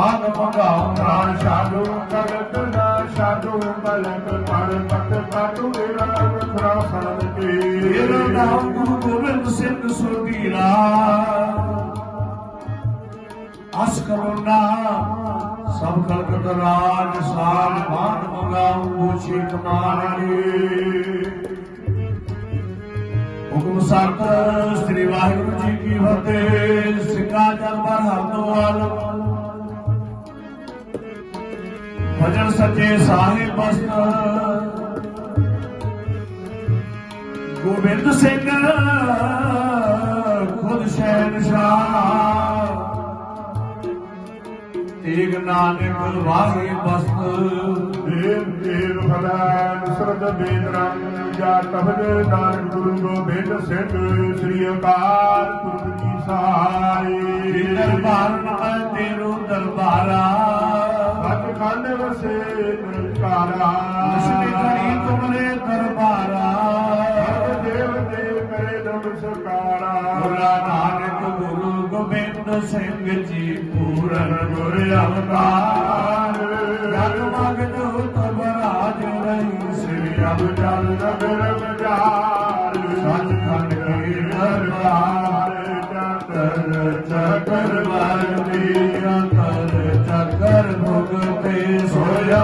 ਭਾਗ ਮੰਗਾਉ ਪ੍ਰਾਣ ਸਾਧੂ ਕਰਤ ਨਾ ਸਾਧੂ ਮਲਕ ਪਰ ਪਤ ਕਾਟੂ ਤੇਰਾ ਖਰਾ ਫਰਦ ਕੇ। ਤੇਰਾ ਨਾਮ ਗੁਰੂ ਗੋਬਿੰਦ ਸਿੰਘ ਸੁਰਬੀਰਾ ਅਸ ਕਰੋ ਨਾ ਸਭ ਕਲਕਤ ਰਾਜ ਸਾਲ ਬਾਦ ਮੰਗਾਉ ਬੂਛੀ ਕਮਾਨਗੇ ਹੁਕਮ ਸਤ ਸ੍ਰੀ ਵਾਹਿਗੁਰੂ ਜੀ ਕੀ ਫਤਿਹ ਸਿੰਘਾ ਜਨਮਰ ਹਰਦੋਵਾਲ ਭਜਨ ਸੱਚੇ ਸਾਹਿਬ ਬਸਤ। ਗੋਬਿੰਦ ਸਿੰਘ ਖੁਦ ਸ਼ਹਿਨਸ਼ਾਹ। ਤੇਗ ਨਾਨਕ ਵਾਹੀ ਬਸਤ। ਦੇਵ ਦੇਵ ਭਗਵਾਨ ਸਰਦ ਬੇਦ ਜਾ ਤਬਦ ਨਾਨਕ ਗੁਰੂ ਗੋਬਿੰਦ ਸਿੰਘ, ਸ੍ਰੀ ਅਕਾਲ ਪੁਰਖ ਜੀ ਸਾਰੇ ਨਿਰਕਾਰਾ ਅਸਲੀ ਘੜੀ ਤੁਮਰੇ ਦਰਬਾਰਾ। ਸਰਬ ਦੇਵ ਦੇਵ ਕਰੇ ਨਮਸਕਾਰਾ ਗੁਰਾ ਨਾਨਕ ਗੁਰੂ ਗੋਬਿੰਦ ਸਿੰਘ ਜੀ ਪੂਰਨ ਗੁਰ ਅਵਤਾਰ। ਜਗ ਮਗ ਜੋਤ ਬਰਾਜ ਰਹੀ ਸ੍ਰੀ ਅਬ ਜਲ ਨਗਰ ਬਜਾਰ ਸੱਚਖੰਡ ਕੀ ਦਰਬਾਰ ਤਰ ਚੱਕਰ ਵਰਦੀ ਅੰਤਰ ਚੱਕਰ ਭੁਗਤੇ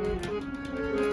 Música